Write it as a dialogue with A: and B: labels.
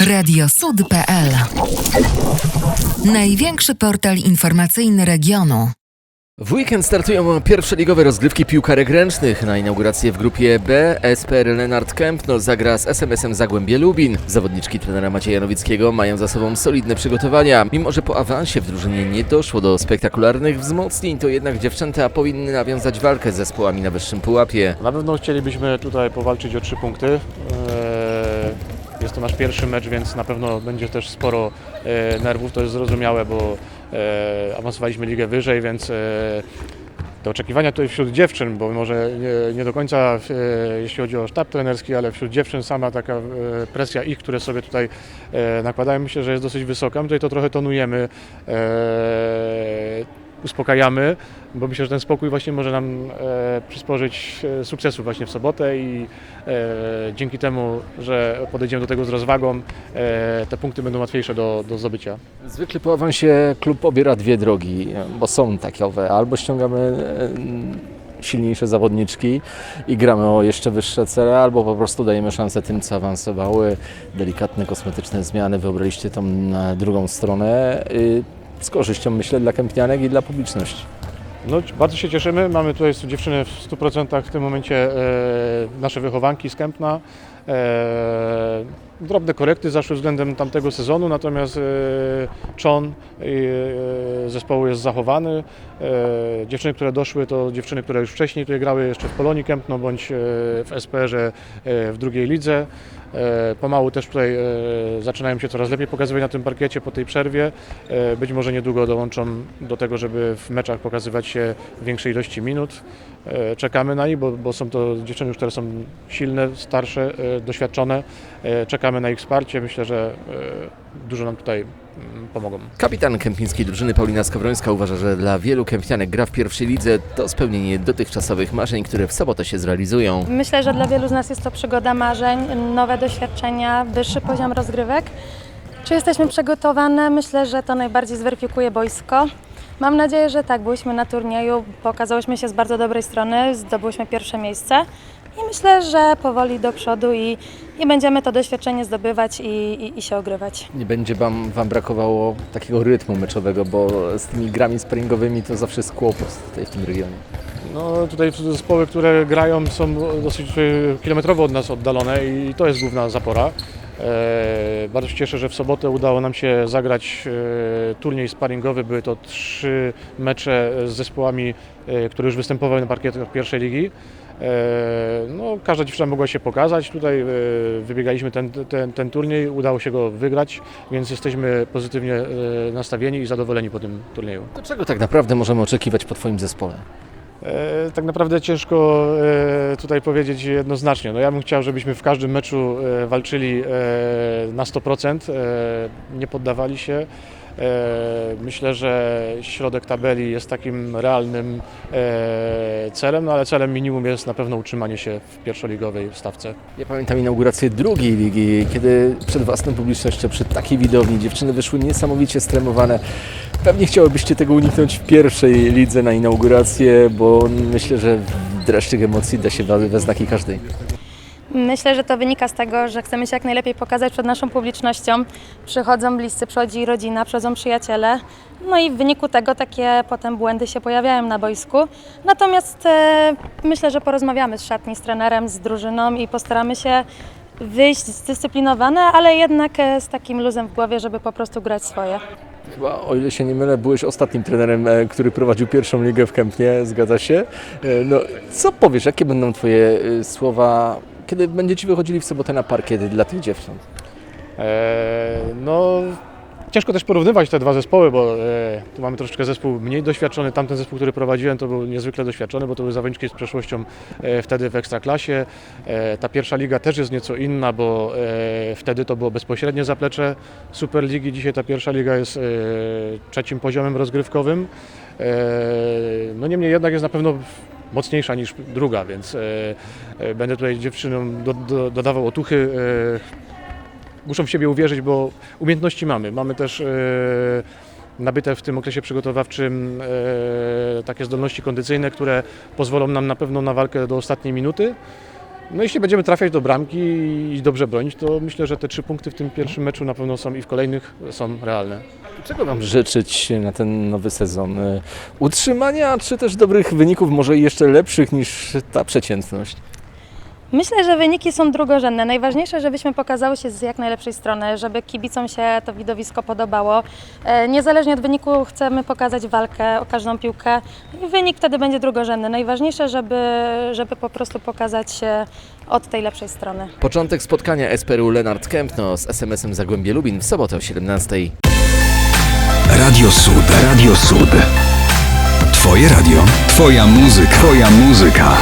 A: Radiosud.pl Największy portal informacyjny regionu.
B: W weekend startują pierwsze ligowe rozgrywki piłkarek ręcznych. Na inaugurację w grupie B SPR Lenart Kępno zagra z SMS-em Zagłębie Lubin. Zawodniczki trenera Macieja Nowickiego mają za sobą solidne przygotowania. Mimo, że po awansie w drużynie nie doszło do spektakularnych wzmocnień, to jednak dziewczęta powinny nawiązać walkę z zespołami na wyższym pułapie.
C: Na pewno chcielibyśmy tutaj powalczyć o trzy punkty. To nasz pierwszy mecz, więc na pewno będzie też sporo e, nerwów, to jest zrozumiałe, bo e, awansowaliśmy ligę wyżej, więc e, te oczekiwania tutaj wśród dziewczyn, bo może nie, nie do końca e, jeśli chodzi o sztab trenerski, ale wśród dziewczyn sama taka e, presja ich, które sobie tutaj e, nakładają, myślę, że jest dosyć wysoka. My tutaj to trochę tonujemy, e, uspokajamy, bo myślę, że ten spokój właśnie może nam e, przysporzyć e, sukcesu właśnie w sobotę i e, dzięki temu, że podejdziemy do tego z rozwagą, e, te punkty będą łatwiejsze do, do zdobycia.
B: Zwykle po awansie klub obiera dwie drogi, bo są takowe. Albo ściągamy e, silniejsze zawodniczki i gramy o jeszcze wyższe cele, albo po prostu dajemy szansę tym, co awansowały. Delikatne, kosmetyczne zmiany, wybraliście tą drugą stronę. Z korzyścią myślę dla kępnianek i dla publiczności.
C: No, bardzo się cieszymy. Mamy tutaj dziewczyny w 100% w tym momencie e, nasze wychowanki z Kępna. E, drobne korekty zaszły względem tamtego sezonu, natomiast e, czon e, zespołu jest zachowany. Dziewczyny, które doszły, to dziewczyny, które już wcześniej tutaj grały jeszcze w Polonii Kępno bądź w SPR-ze w drugiej lidze. Pomału też tutaj zaczynają się coraz lepiej pokazywać na tym parkiecie po tej przerwie. Być może niedługo dołączą do tego, żeby w meczach pokazywać się w większej ilości minut. E, Czekamy na nich, bo, bo są to dziewczyny, już, które są silne, starsze, e, doświadczone. E, Czekamy na ich wsparcie. Myślę, że dużo nam tutaj mm, pomogą.
B: Kapitan kępińskiej drużyny Paulina Skowrońska uważa, że dla wielu kępnianek gra w pierwszej lidze to spełnienie dotychczasowych marzeń, które w sobotę się zrealizują.
D: Myślę, że dla wielu z nas jest to przygoda marzeń, nowe doświadczenia, wyższy poziom rozgrywek. Czy jesteśmy przygotowane? Myślę, że to najbardziej zweryfikuje boisko. Mam nadzieję, że tak. Byliśmy na turnieju, pokazałyśmy się z bardzo dobrej strony, zdobyłyśmy pierwsze miejsce i myślę, że powoli do przodu i, i będziemy to doświadczenie zdobywać i, i, i się ogrywać.
B: Nie będzie wam, wam brakowało takiego rytmu meczowego, bo z tymi grami sparingowymi to zawsze jest kłopot tutaj w tym regionie.
C: No, tutaj zespoły, które grają są dosyć e, kilometrowo od nas oddalone i to jest główna zapora. E, bardzo się cieszę, że w sobotę udało nam się zagrać e, turniej sparingowy. Były to trzy mecze z zespołami, e, które już występowały na parkietach pierwszej ligi. No, każda dziewczyna mogła się pokazać. Tutaj wybiegaliśmy ten, ten, ten turniej, udało się go wygrać, więc jesteśmy pozytywnie nastawieni i zadowoleni po tym turnieju.
B: To czego tak naprawdę możemy oczekiwać po Twoim zespole?
C: E, Tak naprawdę ciężko e, tutaj powiedzieć jednoznacznie. No ja bym chciał, żebyśmy w każdym meczu e, walczyli na 100%, e, nie poddawali się. Myślę, że środek tabeli jest takim realnym celem, no ale celem minimum jest na pewno utrzymanie się w pierwszoligowej stawce.
B: Ja pamiętam inaugurację drugiej ligi, kiedy przed własną publicznością, przed takiej widowni dziewczyny wyszły niesamowicie stremowane. Pewnie chciałybyście tego uniknąć w pierwszej lidze na inaugurację, bo myślę, że dreszczyk emocji da się we we znaki każdej.
D: Myślę, że to wynika z tego, że chcemy się jak najlepiej pokazać przed naszą publicznością. Przychodzą bliscy, przychodzi rodzina, przychodzą przyjaciele. No i w wyniku tego takie potem błędy się pojawiają na boisku. Natomiast e, myślę, że porozmawiamy z szatni, z trenerem, z drużyną i postaramy się wyjść zdyscyplinowane, ale jednak e, z takim luzem w głowie, żeby po prostu grać swoje.
B: Chyba, o ile się nie mylę, byłeś ostatnim trenerem, e, który prowadził pierwszą ligę w Kępnie, zgadza się? E, No, co powiesz, jakie będą Twoje e, słowa, kiedy będziecie wychodzili w sobotę na parkiet dla tych dziewcząt?
C: E, No, ciężko też porównywać te dwa zespoły, bo e, tu mamy troszeczkę zespół mniej doświadczony. Tamten zespół, który prowadziłem, to był niezwykle doświadczony, bo to były zawodniczki z przeszłością e, wtedy w Ekstraklasie. E, ta pierwsza liga też jest nieco inna, bo e, wtedy to było bezpośrednie zaplecze Superligi. Dzisiaj ta pierwsza liga jest e, trzecim poziomem rozgrywkowym. E, No niemniej jednak jest na pewno mocniejsza niż druga, więc e, e, będę tutaj dziewczynom do, do, dodawał otuchy. e, muszą w siebie uwierzyć, bo umiejętności mamy. Mamy też e, nabyte w tym okresie przygotowawczym e, takie zdolności kondycyjne, które pozwolą nam na pewno na walkę do ostatniej minuty. No jeśli będziemy trafiać do bramki i dobrze bronić, to myślę, że te trzy punkty w tym pierwszym meczu na pewno są i w kolejnych są realne.
B: Czego Wam życzyć na ten nowy sezon? E, Utrzymania, czy też dobrych wyników, może i jeszcze lepszych niż ta przeciętność?
D: Myślę, że wyniki są drugorzędne. Najważniejsze, żebyśmy pokazały się z jak najlepszej strony, żeby kibicom się to widowisko podobało. E, Niezależnie od wyniku chcemy pokazać walkę o każdą piłkę i wynik wtedy będzie drugorzędny. Najważniejsze, żeby, żeby po prostu pokazać się od tej lepszej strony.
B: Początek spotkania SPRU Lenart Kępno z SMS-em Zagłębie Lubin w sobotę o 17.
E: Radio Sud. Radio Sud. Twoje radio. Twoja muzyka. Twoja muzyka.